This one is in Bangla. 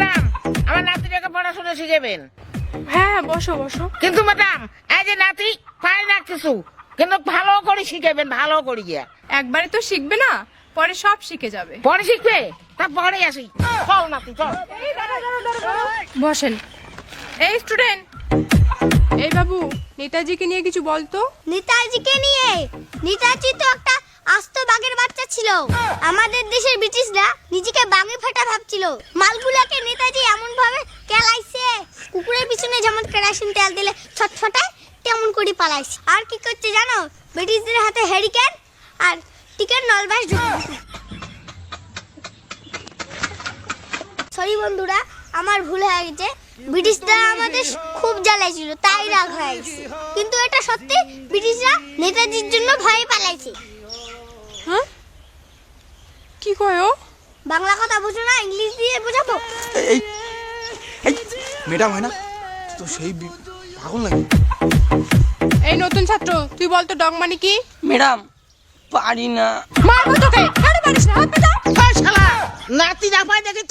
ম্যাডাম আমার নাতিটাকে পড়াশোনা শিখাবেন। হ্যাঁ বসো বসো। কিন্তু ম্যাডাম এই যে নাতি পায় না কিছু কিন্তু ভালো করে শিখাবেন ভালো করে গিয়া। একবারে তো শিখবে না পরে সব শিখে যাবে। পরে শিখবে? তা পরে আসি। চল নাতি চল। বসেন। এই স্টুডেন্ট এই বাবু নেতাজিকে নিয়ে কিছু বলতো? নেতাজিকে নিয়ে? নেতাজি তো একটা আস্ত বাঘের বাচ্চা ছিল। আমাদের দেশের ব্রিটিশরা নিজেকে বাঙে ফাটা ভাবছিল মালগুলাকে নেতাজি এমন ভাবে কেলাইছে। কুকুরের পিছনে যেমন কেরাসিন তেল দিলে ছটফটায় তেমন করে পালাইছে। আর কি করছে জানো? ব্রিটিশদের হাতে হেরিকেন আর টিকেট নলবাস সরি বন্ধুরা, আমার ভুল হয়ে গেছে। ব্রিটিশরা আমাদের খুব জ্বালাইছিল, তাই রাগ হয়ে গেছে। কিন্তু এটা সত্যি, ব্রিটিশরা নেতাজির জন্য ভয় পালাইছে। হ্যাঁ? কি কয় বাংলা কথা বুঝো না ইংলিশ দিয়ে বোঝাবো? এই এই ম্যাডাম হয় না? তো সেই পাগল নাকি? এই নতুন ছাত্র তুই বল তো ডগ মানে কি? ম্যাডাম পারি না। মারবো তোকে। কেন পারিস না হাত পেটা শালা নাতি না পায় দেখে